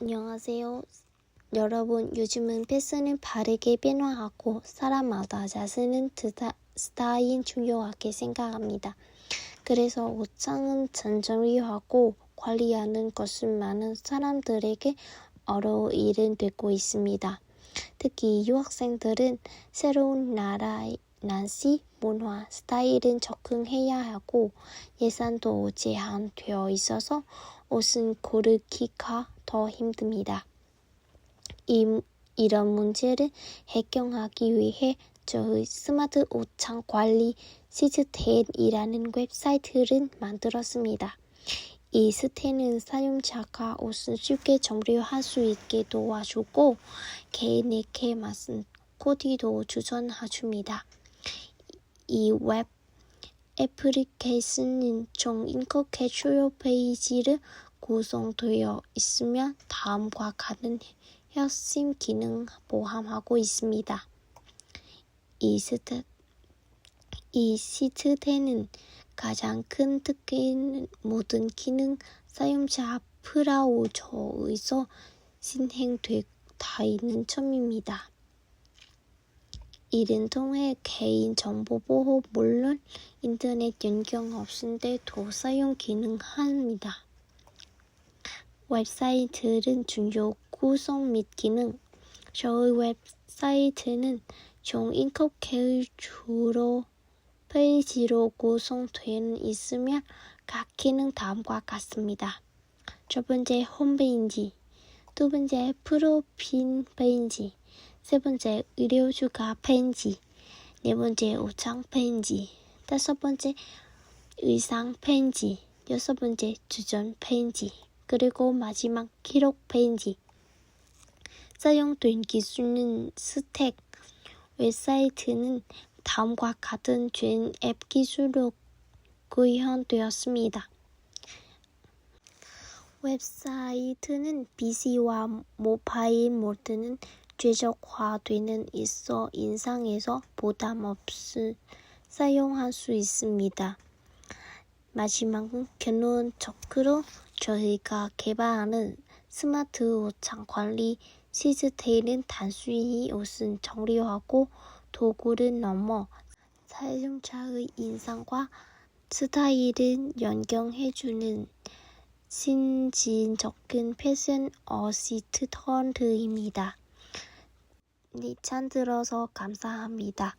안녕하세요. 여러분, 요즘은 패션은 바르게 변화하고 사람마다 자신은 스타일 중요하게 생각합니다. 그래서 옷장은 전정리하고 관리하는 것은 많은 사람들에게 어려운 일은 되고 있습니다. 특히 유학생들은 새로운 나라의 날씨, 문화, 스타일은 적응해야 하고 예산도 제한되어 있어서 옷은 고르기가 더 힘듭니다. 이, 이런 문제를 해결하기 위해 저희 스마트 옷장 관리 시스템이라는 웹사이트를 만들었습니다. 이 시스템은 사용자가 옷을 쉽게 정리할 수 있게 도와주고 개인에게 맞은 코디도 추천해줍니다. 이 웹 애플리케이션은 총 7개 주요 페이지를 구성되어 있으며 다음과 같은 핵심 기능 포함하고 있습니다. 이 시트 이 시트템은 가장 큰 특징은 모든 기능 사용자 브라우저에서 진행되어 있는 점입니다. 이를 통해 개인 정보 보호 물론 인터넷 연결 없을 때도 사용 가능합니다. 웹사이트는 주요 구성 및 기능 저희 웹사이트는 총 7개의 주로 페이지로 구성되어 있으며 각 기능 다음과 같습니다. 첫 번째 홈페이지, 두 번째 프로필 페이지, 세 번째 의료주가 페이지, 네 번째 옷장 페이지, 다섯 번째 의상 페이지, 여섯 번째 주전 페이지, 그리고 마지막 기록 페이지. 사용된 기술은 스택, 웹사이트는 다음과 같은 전앱 기술로 구현되었습니다. 웹사이트는 PC와 모바일 모드는 최적화되는 있어 인상에서 부담 없이 사용할 수 있습니다. 마지막은 결론 적으로 저희가 개발하는 스마트 옷장 관리 시스템은 단순히 옷을 정리하고 도구를 넘어 사용자의 인상과 스타일을 연결해주는 신진적인 패션 어시스턴트입니다. 네, 참 들어서 감사합니다.